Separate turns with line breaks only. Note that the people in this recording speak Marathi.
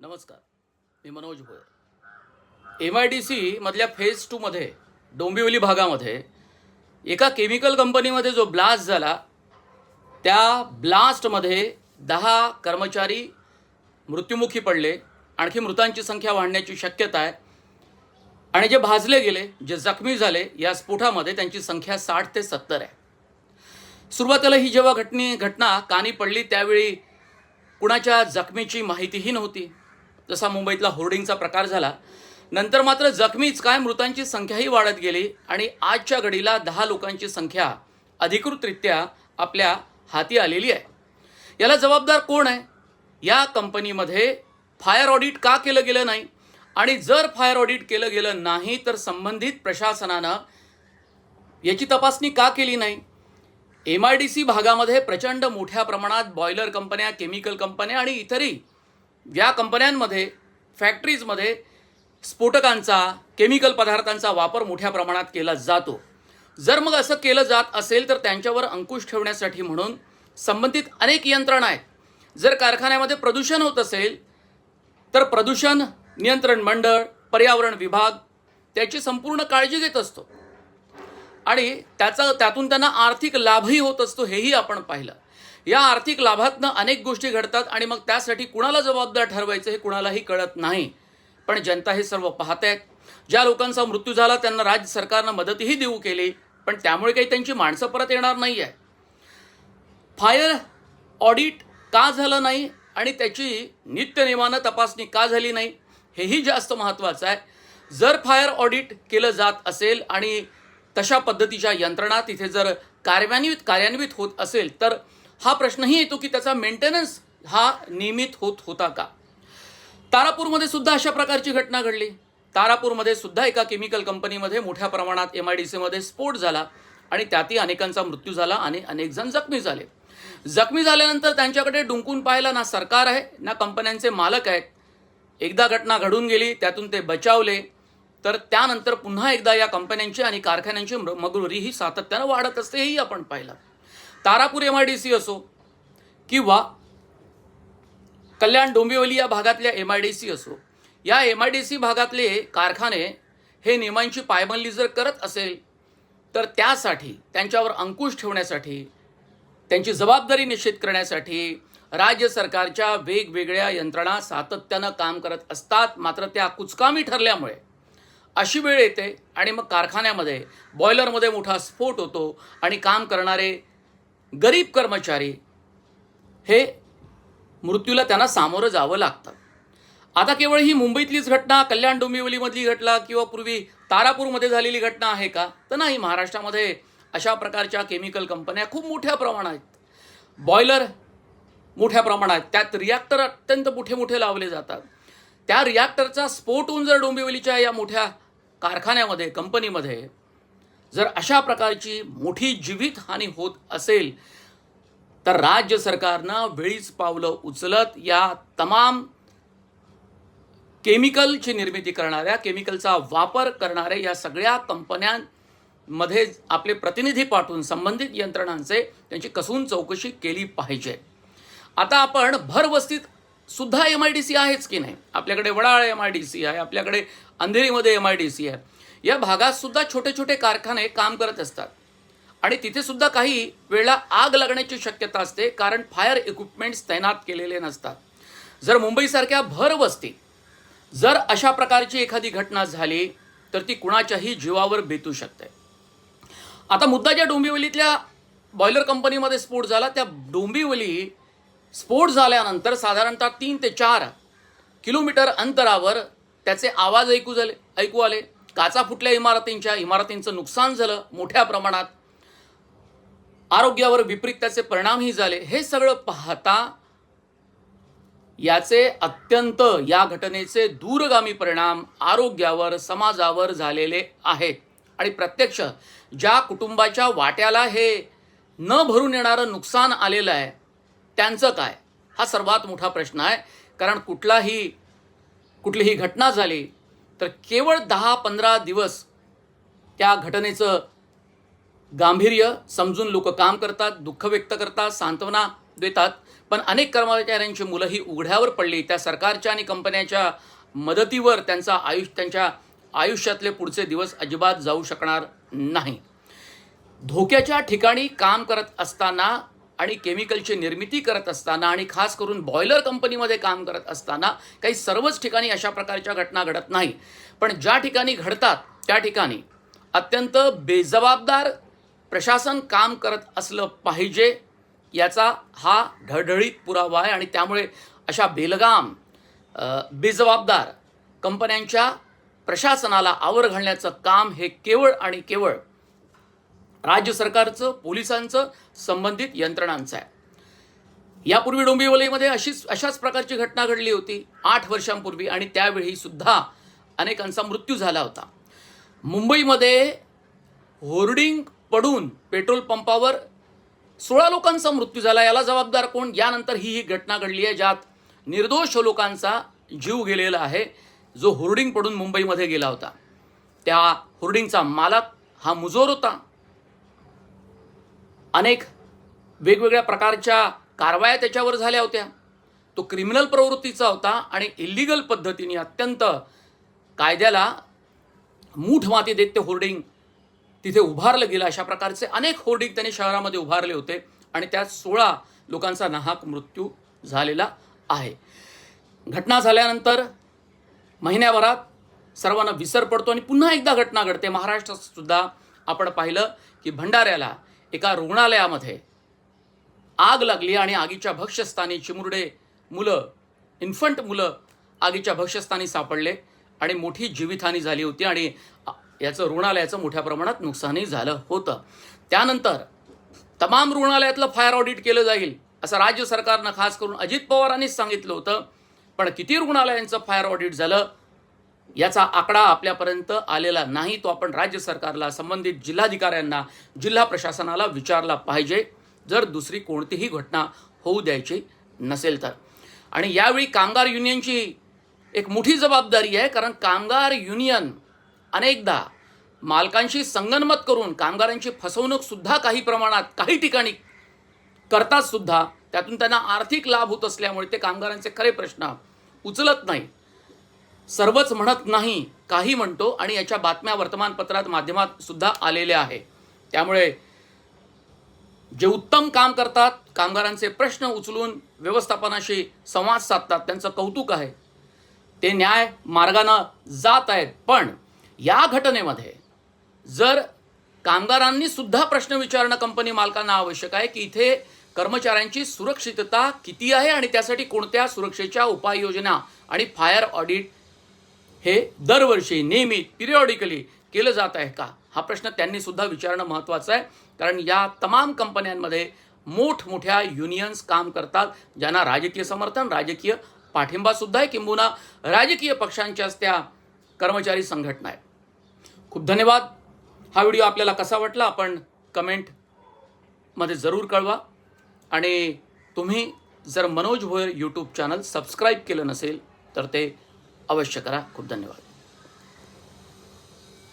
नमस्कार मी Manoj Bhoyar. M I D C मधल्या फेज टूमध्ये डोंबिवली भागामध्ये एका केमिकल कंपनीमध्ये जो ब्लास्ट झाला त्या ब्लास्टमध्ये दहा कर्मचारी मृत्युमुखी पडले. आणखी मृतांची संख्या वाढण्याची शक्यता आहे. आणि जे भाजले गेले जे जखमी झाले या स्फोटामध्ये त्यांची संख्या साठ ते सत्तर आहे. सुरुवातीला ही जेव्हा घटने घटना कानी पडली त्यावेळी कुणाच्या जखमीची माहितीही नव्हती. जसा मुंबईतला होर्डिंगचा प्रकार झाला नंतर मात्र जखमीच काय मृतांची संख्याही वाढत गेली आणि आजच्या घडीला दहा लोकांची संख्या अधिकृतरित्या आपल्या हाती आलेली आहे. याला जबाबदार कोण आहे? या कंपनीमध्ये फायर ऑडिट का केलं गेलं नाही? आणि जर फायर ऑडिट केलं गेलं नाही तर संबंधित प्रशासनानं याची तपासणी का केली नाही? एम आय डी सी भागामध्ये प्रचंड मोठ्या प्रमाणात बॉयलर कंपन्या केमिकल कंपन्या आणि इतरही या कंपन्यांमध्ये फॅक्टरीजमध्ये स्फोटकांचा केमिकल पदार्थांचा वापर मोठ्या प्रमाणात केला जातो. जर मग असं केलं जात असेल तर त्यांच्यावर अंकुश ठेवण्यासाठी म्हणून संबंधित अनेक यंत्रणा आहेत. जर कारखान्यामध्ये प्रदूषण होत असेल तर प्रदूषण नियंत्रण मंडळ पर्यावरण विभाग त्याची संपूर्ण काळजी घेत असतो. आणि त्याचा त्यातून त्यांना आर्थिक लाभही होत असतो हेही आपण पाहिलं. या आर्थिक लाभातनं अनेक गोष्टी घडतात आणि मग त्यासाठी कुणाला जबाबदार ठरवायचं हे कुणालाही कळत नाही. पण जनता हे सर्व पाहत आहेत ज्या लोकांचा मृत्यू झाला त्यांना राज्य सरकारनं मदतही देऊ केली पण त्यामुळे काही त्यांची माणसं परत येणार नाही आहे फायर ऑडिट का झालं नाही आणि त्याची नित्यनेमानं तपासणी का झाली नाही हेही जास्त महत्त्वाचं आहे. जर फायर ऑडिट केलं जात असेल आणि तशा पद्धतीच्या यंत्रणा तिथे जर कार्यान्वित कार्यान्वित होत असेल तर हा प्रश्नही येतो की त्याचा मेंटेनन्स हा नियमित होत होता का? तारापूरमध्ये सुद्धा अशा प्रकारची घटना घडली. तारापूरमध्ये सुद्धा एका केमिकल कंपनीमध्ये मोठ्या प्रमाणात एम आय डी सीमध्ये स्फोट झाला आणि त्यातही अनेकांचा मृत्यू झाला आणि अनेक जण जखमी झाले. जखमी झाल्यानंतर त्यांच्याकडे डुंकून पाहायला ना सरकार आहे ना कंपन्यांचे मालक आहेत. एकदा घटना घडून गेली त्यातून ते बचावले. तर त्यानंतर पुन्हा एकदा या कंपन्यांची आणि कारखान्यांची मृ- मगरुरी ही सातत्यानं वाढत असते हेही आपण पाहिलं. Tarapur M I D C असो किंवा कल्याण डोंबिवली या भागातल्या एम आय डी सी असो या एम आय डी सी भागातले कारखाने हे नियमांची पायमल्ली जर करत असेल तर त्यासाठी त्यांच्यावर अंकुश ठेवण्यासाठी त्यांची जबाबदारी निश्चित करण्यासाठी राज्य सरकारच्या वेगवेगळ्या यंत्रणा सातत्यानं काम करत असतात. मात्र त्या कुचकामी ठरल्यामुळे अशी वेळ येते आणि मग कारखान्यामध्ये बॉयलरमध्ये मोठा स्फोट होतो आणि काम करणारे गरीब कर्मचारी हे मृत्यूला त्यांना सामोरं जावं लागतं. आता केवळ ही मुंबईतलीच घटना कल्याण डोंबिवलीमधली घटना किंवा पूर्वी तारापूरमध्ये झालेली घटना आहे का? तर नाही महाराष्ट्रामध्ये अशा प्रकारच्या केमिकल कंपन्या खूप मोठ्या प्रमाणात आहेत. बॉयलर मोठ्या प्रमाणात त्यात रिॲक्टर अत्यंत मोठे मोठे लावले जातात. त्या रिॲक्टरचा स्फोट होऊन जर डोंबिवलीच्या या मोठ्या कारखान्यामध्ये कंपनीमध्ये जर अशा प्रकारची मोठी जीवितहानी होत असेल तर राज्य सरकारनं वेळीच पावलं उचलत या तमाम केमिकलची निर्मिती करणाऱ्या केमिकलचा वापर करणाऱ्या या सगळ्या कंपन्यांमध्ये आपले प्रतिनिधी पाठवून संबंधित यंत्रणांचे त्यांची कसून चौकशी केली पाहिजे. आता आपण भरवस्तीत सुद्धा एम आय डी सी आहेच की नाही? आपल्याकडे Wadala M I D C आहे आपल्याकडे अंधेरीमध्ये एम आय डी सी आहे. या भागात सुद्धा छोटे छोटे कारखाने काम करत असतात. आणि तिथे सुद्धा काही वेळा आग लागण्याची शक्यता असते कारण फायर इक्विपमेंट्स तैनात केलेले नसतात. जर मुंबईसारख्या भरवस्ती जर अशा प्रकारची एखादी घटना झाली तर ती कुणाच्याही जीवावर बेतू शकते. आता मुद्दा ज्या डोंबिवलीतल्या बॉयलर कंपनीमध्ये स्फोट झाला त्या डोंबिवली स्फोट झाल्यानंतर साधारणतः तीन ते चार किलोमीटर अंतरावर त्याचे आवाज ऐकू झाले ऐकू आले. काचा फुटल्या इमारतींच्या इमारतींचं नुकसान झालं मोठ्या प्रमाणात. आरोग्यावर विपरीत त्याचे परिणामही झाले. हे सगळं पाहता याचे अत्यंत या घटनेचे दूरगामी परिणाम आरोग्यावर समाजावर झालेले आहेत. आणि प्रत्यक्ष ज्या कुटुंबाच्या वाट्याला हे न भरून येणारं नुकसान आलेलं आहे त्यांचं काय? हा सर्वात मोठा प्रश्न आहे. कारण कुठलाही कुठलीही घटना झाली तर केवळ दहा पंधरा दिवस त्या घटनेचं गांभीर्य समजून लोक काम करतात दुःख व्यक्त करतात सांत्वना देतात. पण अनेक कर्मचाऱ्यांची मुलं ही उघड्यावर पडली. त्या सरकारच्या आणि कंपन्यांच्या मदतीवर त्यांचा आयुष्य त्यांच्या आयुष्यातले पुढचे दिवस अजिबात जाऊ शकणार नाही. धोक्याच्या ठिकाणी काम करत असताना आणि केमिकलची निर्मिती करत असताना आणि खास करून बॉयलर कंपनीमध्ये काम करत असताना काही सर्वच ठिकाणी अशा प्रकारच्या घटना घडत नाही. पण ज्या ठिकाणी घडतात त्या ठिकाणी अत्यंत बेजबाबदार प्रशासन काम करत असलं पाहिजे याचा हा ढळढळीत पुरावा आहे आणि त्यामुळे अशा बेलगाम बेजबाबदार कंपन्यांच्या प्रशासनाला आवर घालण्याचं काम हे केवळ आणि केवळ राज्य सरकारचं पोलिसांचं संबंधित यंत्रणांचं आहे. यापूर्वी डोंबिवलीमध्ये अशीच अशाच प्रकारची घटना घडली होती आठ वर्षांपूर्वी आणि त्यावेळी सुद्धा अनेकांचा मृत्यू झाला होता. मुंबईमध्ये होर्डिंग पडून पेट्रोल पंपावर सोळा लोकांचा मृत्यू झाला. याला जबाबदार कोण? यानंतर ही ही घटना घडली आहे ज्यात निर्दोष लोकांचा जीव गेलेला आहे जो होर्डिंग पडून मुंबईमध्ये गेला होता. त्या होर्डिंगचा मालक हा मुजोर होता. अनेक वेगवेगळ्या प्रकारच्या कारवाया त्याच्यावर झाल्या होत्या. तो क्रिमिनल प्रवृत्तीचा होता आणि इलिगल पद्धतीने अत्यंत कायद्याला मूठ माती देत ते होर्डिंग तिथे उभारलं गेलं. अशा प्रकारचे अनेक होर्डिंग त्यांनी शहरामध्ये उभारले होते आणि त्यात सोळा लोकांचा नाहक मृत्यू झालेला आहे. घटना झाल्यानंतर महिन्याभरात सर्वांना विसर पडतो आणि पुन्हा एकदा घटना घडते. महाराष्ट्रात सुद्धा आपण पाहिलं की भंडाऱ्याला एका रुग्णालयामध्ये. आग लागली आणि आगीच्या भक्ष्यस्थानी चिमुरडे मुलं इन्फंट मुलं आगीच्या भक्ष्यस्थानी सापडले आणि मोठी जीवितहानी झाली होती आणि याचं रुग्णालयाचं मोठ्या प्रमाणात नुकसानही झालं होतं. त्यानंतर तमाम रुग्णालयातलं फायर ऑडिट केलं जाईल असं राज्य सरकारनं खास करून अजित पवारांनीच सांगितलं होतं. पण किती रुग्णालयांचं फायर ऑडिट झालं? याचा आकडा आपल्यापर्यंत आलेला नाही तो आपण राज्य सरकारला संबंधित जिल्हाधिकाऱ्यांना जिल्हा प्रशासनाला विचारला पाहिजे. जर दुसरी कोणतीही घटना होऊ द्यायची नसेल तर. आणि यावेळी कामगार युनियनची एक मोठी जबाबदारी आहे कारण कामगार युनियन अनेकदा मालकांशी संगनमत करून कामगारांची फसवणूक सुद्धा काही प्रमाणात काही ठिकाणी करतात सुद्धा त्यातून त्यांना आर्थिक लाभ होत असल्यामुळे ते कामगारांचे खरे प्रश्न उचलत नाही. सर्वच म्हणत नाही काही म्हणतो आणि याच्या बातम्या वर्तमानपत्रात माध्यमात सुद्धा आलेल्या आहे. त्यामुळे जे उत्तम काम करतात कामगारांचे प्रश्न उचलून व्यवस्थापनाशी संवाद साधतात त्यांचं कौतुक आहे. ते न्याय मार्गानं जात आहेत. पण या घटनेमध्ये जर कामगारांनी सुद्धा प्रश्न विचारणं कंपनी मालकांना आवश्यक आहे की इथे कर्मचाऱ्यांची सुरक्षितता किती आहे आणि त्यासाठी कोणत्या सुरक्षेच्या उपाययोजना आणि फायर ऑडिट हे दरवर्षी नेहमी पिरियॉडिकली केलं जात आहे का? हा प्रश्न त्यांनी सुद्धा विचारणं महत्त्वाचं आहे. कारण या तमाम कंपन्यांमध्ये मोठमोठ्या युनियन्स काम करतात ज्यांना राजकीय समर्थन राजकीय पाठिंबासुद्धा आहे किंबहुना राजकीय पक्षांच्याच त्या कर्मचारी संघटना आहेत. खूप धन्यवाद. हा व्हिडिओ आपल्याला कसा वाटला आपण कमेंटमध्ये जरूर कळवा. आणि तुम्ही जर Manoj Bhoyar YouTube channel subscribe केलं नसेल तर ते अवश्य करा. खूप धन्यवाद.